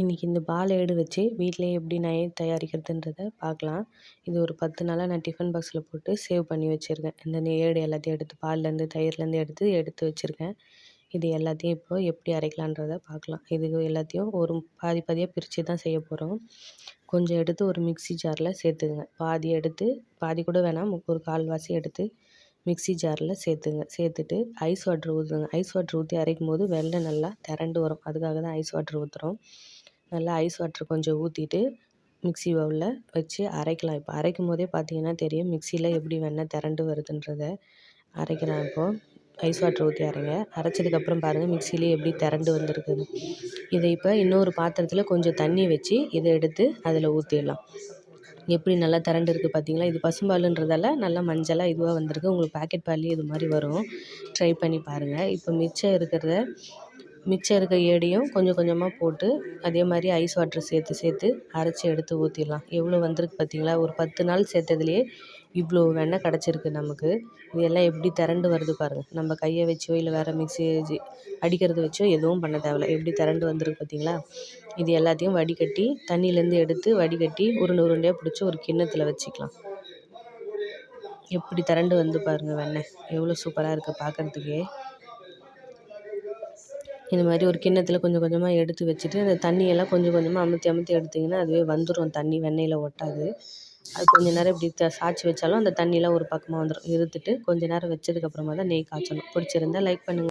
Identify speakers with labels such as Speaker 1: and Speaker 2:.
Speaker 1: இன்றைக்கி இந்த பால் ஏடு வச்சு வீட்டிலேயே எப்படி நான் தயாரிக்கிறதுன்றதை பார்க்கலாம். இது ஒரு பத்து நாளாக நான் டிஃபன் பாக்ஸில் போட்டு சேவ் பண்ணி வச்சுருக்கேன். இந்த ஏடு எல்லாத்தையும் எடுத்து பால்லேருந்து தயிர்லேருந்து எடுத்து எடுத்து வச்சுருக்கேன். இது எல்லாத்தையும் இப்போ எப்படி அரைக்கலான்றதை பார்க்கலாம். இது எல்லாத்தையும் ஒரு பாதி பாதியாக பிரித்து தான் செய்ய போகிறோம் கொஞ்சம் எடுத்து ஒரு மிக்ஸி ஜாரில் சேர்த்துக்குங்க. பாதி எடுத்து பாதி கூட வேணாம். ஒரு கால்வாசி எடுத்து மிக்ஸி ஜாரில் சேர்த்துங்க. சேர்த்துட்டு ஐஸ் வாட்ரு ஊற்றுங்க ஐஸ் வாட்ரு ஊற்றி அரைக்கும் போது வெள்ளை நல்லா திரண்டு வரும். அதுக்காக தான் ஐஸ் வாட்ரு ஊற்றுறோம் நல்லா ஐஸ் வாட்டர் கொஞ்சம் ஊற்றிட்டு மிக்ஸி பவுலில் வச்சு அரைக்கலாம். இப்போ அரைக்கும் போதே பார்த்தீங்கன்னா தெரியும் மிக்ஸியில் எப்படி வெண்ணெய் திரண்டு வருதுன்றத அரைக்கிறேன் இப்போது ஐஸ் வாட்டர் ஊற்றி அரைங்க. அரைச்சதுக்கப்புறம் பாருங்கள் மிக்சிலே எப்படி திரண்டு வந்திருக்குது இதை இப்போ இன்னொரு பாத்திரத்தில் கொஞ்சம் தண்ணி வச்சு இதை எடுத்து அதில் ஊற்றிடலாம் எப்படி நல்லா திரண்டு இருக்குது பார்த்தீங்களா இது பசும்பாலுன்றதால நல்லா மஞ்சளாக இதுவாக வந்திருக்கு. உங்களுக்கு பாக்கெட் பால்லேயே இது மாதிரி வரும். ட்ரை பண்ணி பாருங்கள் இப்போ மிச்சம் இருக்கிறத மிச்சம் இருக்க ஏடியும் கொஞ்சம் கொஞ்சமாக போட்டு அதே மாதிரி ஐஸ் வாட்டர் சேர்த்து சேர்த்து அரைச்சி எடுத்து ஊற்றிடலாம் எவ்வளோ வந்திருக்கு பார்த்தீங்களா ஒரு பத்து நாள் சேர்த்ததுலேயே இவ்வளோ வெண்ணெய் கிடச்சிருக்கு நமக்கு. இது எல்லாம் எப்படி திரண்டு வருது பாருங்கள் நம்ம கையை வச்சோ இல்லை வேறு மிக்ஸி அடிக்கிறது வச்சோ எதுவும் பண்ண தேவையில்ல. எப்படி திரண்டு வந்திருக்கு பார்த்தீங்களா இது எல்லாத்தையும் வடிகட்டி தண்ணியிலேருந்து எடுத்து வடிகட்டி உருண்டை உருண்டையாக பிடிச்சி ஒரு கிண்ணத்தில் வச்சுக்கலாம். எப்படி திரண்டு வந்து பாருங்கள் வெண்ணெய். எவ்வளோ சூப்பராக இருக்குது பார்க்குறதுக்கே இந்த மாதிரி ஒரு கிண்ணத்தில் கொஞ்சம் கொஞ்சமாக எடுத்து வச்சுட்டு அந்த தண்ணியெல்லாம் கொஞ்சம் கொஞ்சமாக அமுத்தி அமுத்தி எடுத்திங்கன்னா அதுவே வந்துடும் தண்ணி வெண்ணெயில் ஒட்டாது. அது கொஞ்ச நேரம் இப்படி த சாய்ச்சி வச்சாலும் அந்த தண்ணியெலாம் ஒரு பக்கமாக வந்துடும் இருந்துட்டு கொஞ்ச நேரம் வச்சதுக்கப்புறமா தான் நெய் காய்ச்சணும். பிடிச்சிருந்தா லைக் பண்ணுங்கள்